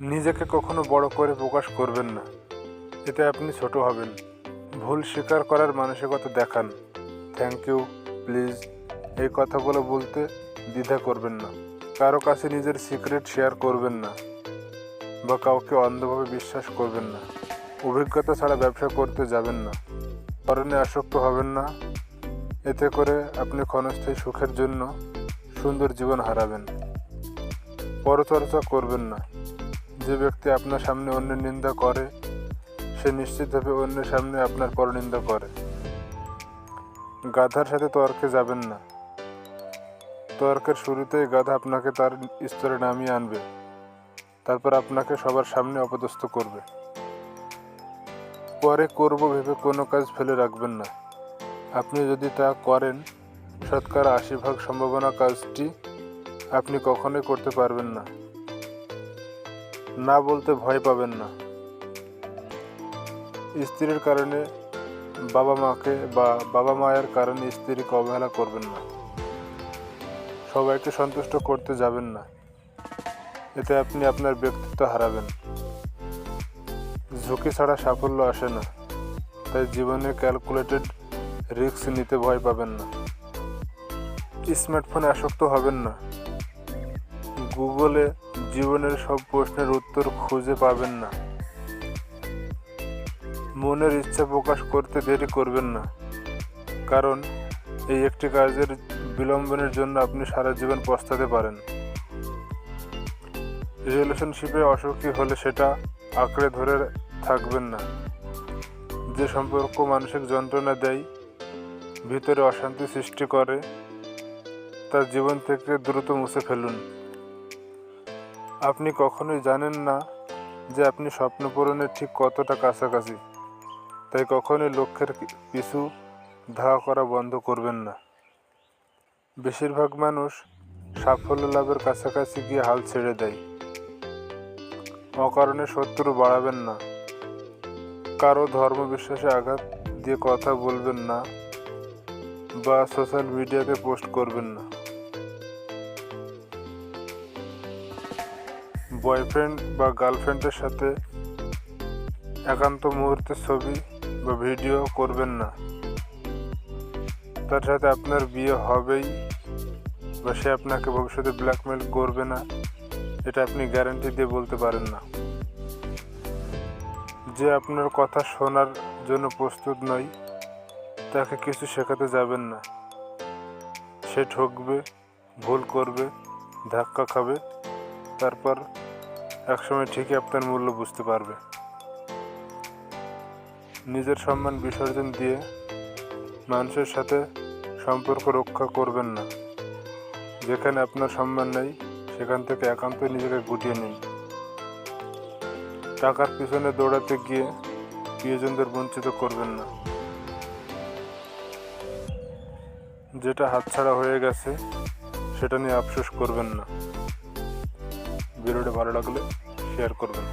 নিজেকে কখনো বড় করে প্রকাশ করবেন না। এতে আপনি ছোট হবেন। ভুল স্বীকার করার মানসিকতা দেখান। থ্যাংক ইউ প্লিজ এই কথাগুলো বলতে দ্বিধা করবেন না। কারও কাছে নিজের সিক্রেট শেয়ার করবেন না। বা কাউকে অন্ধভাবে বিশ্বাস করবেন না। অভিজ্ঞতা ছাড়া ব্যবসা করতে যাবেন না। কারণে আসক্ত হবেন না। এতে করে আপনি ক্ষণস্থায়ী সুখের জন্য সুন্দর জীবন হারাবেন। পরচর্চা করবেন না। যে ব্যক্তি আপনার সামনে অন্যের নিন্দা করে, সে নিশ্চিতভাবে অন্যের সামনে আপনার পরনিন্দা করে। গাধার সাথে তর্কে যাবেন না। তর্কের শুরুতেই গাধা আপনাকে তার স্তরে নামিয়ে আনবে। তারপর আপনাকে সবার সামনে অপদস্থ করবে। পরে করব ভেবে কোনো কাজ ফেলে রাখবেন না। আপনি যদি তা করেন শতকরা আশি ভাগ সম্ভাবনা কাজটি আপনি কখনোই করতে পারবেন না। না বলতে ভয় পাবেন না। স্ত্রীর কারণে বাবা মাকে বা বাবা মায়ের কারণে স্ত্রীকে অবহেলা করবেন না। সবাইকে সন্তুষ্ট করতে যাবেন না। এতে আপনি আপনার ব্যক্তিত্ব হারাবেন। ঝুঁকি ছাড়া সাফল্য আসে না। তাই জীবনে ক্যালকুলেটেড রিস্ক নিতে ভয় পাবেন না। স্মার্টফোনে আসক্ত হবেন না। গুগলে জীবনের সব প্রশ্নের উত্তর খুঁজে পাবেন না। মনের ইচ্ছা প্রকাশ করতে দেরি করবেন না। কারণ, এই একটি কাজের বিলম্বনের জন্য আপনি সারা জীবন পস্তাতে পারেন। রিলেশনশিপে অসুখী হলে সেটা আঁকড়ে ধরে থাকবেন না। যে সম্পর্ক মানসিক যন্ত্রণা দেয়, ভিতরে অশান্তি সৃষ্টি করে তার জীবন থেকে দ্রুত মুছে ফেলুন। আপনি কখনোই জানেন না যে আপনি স্বপ্ন পূরণের ঠিক কতটা কাছাকাছি। তাই কখনোই লক্ষ্যের পিছু ধাওয়া করা বন্ধ করবেন না। বেশিরভাগ মানুষ সাফল্য লাভের কাছাকাছি গিয়ে হাল ছেড়ে দেয়। অকারণে শত্রু বাড়াবেন না। কারও ধর্ম বিশ্বাসে আঘাত দিয়ে কথা বলবেন না বা সোশ্যাল মিডিয়াতে পোস্ট করবেন না। বয়ফ্রেন্ড বা গার্লফ্রেন্ডের সাথে একান্ত মুহূর্তের ছবি বা ভিডিও করবেন না। তার সাথে আপনার বিয়ে হবেই বা সে আপনাকে ভবিষ্যতে ব্ল্যাকমেল করবে না, এটা আপনি গ্যারান্টি দিয়ে বলতে পারেন না। যে আপনার কথা শোনার জন্য প্রস্তুত নয়, তাকে কিছু শেখাতে যাবেন না। সে ঠকবে, ভুল করবে, ধাক্কা খাবে, তারপর একসময় ঠিকই আপনার মূল্য বুঝতে পারবে। নিজের সম্মান বিসর্জন দিয়ে মানুষের সাথে সম্পর্ক রক্ষা করবেন না। যেখানে আপনার সম্মান নেই, সেখান থেকে একান্ত নিজেকে গুটিয়ে নিন। টাকার পিছনে দৌড়াতে গিয়ে প্রিয়জনদের বঞ্চিত করবেন না। যেটা হাতছাড়া হয়ে গেছে, সেটা নিয়ে আফসোস করবেন না। ভিডিওটা ভালো লাগলে শেয়ার করবেন।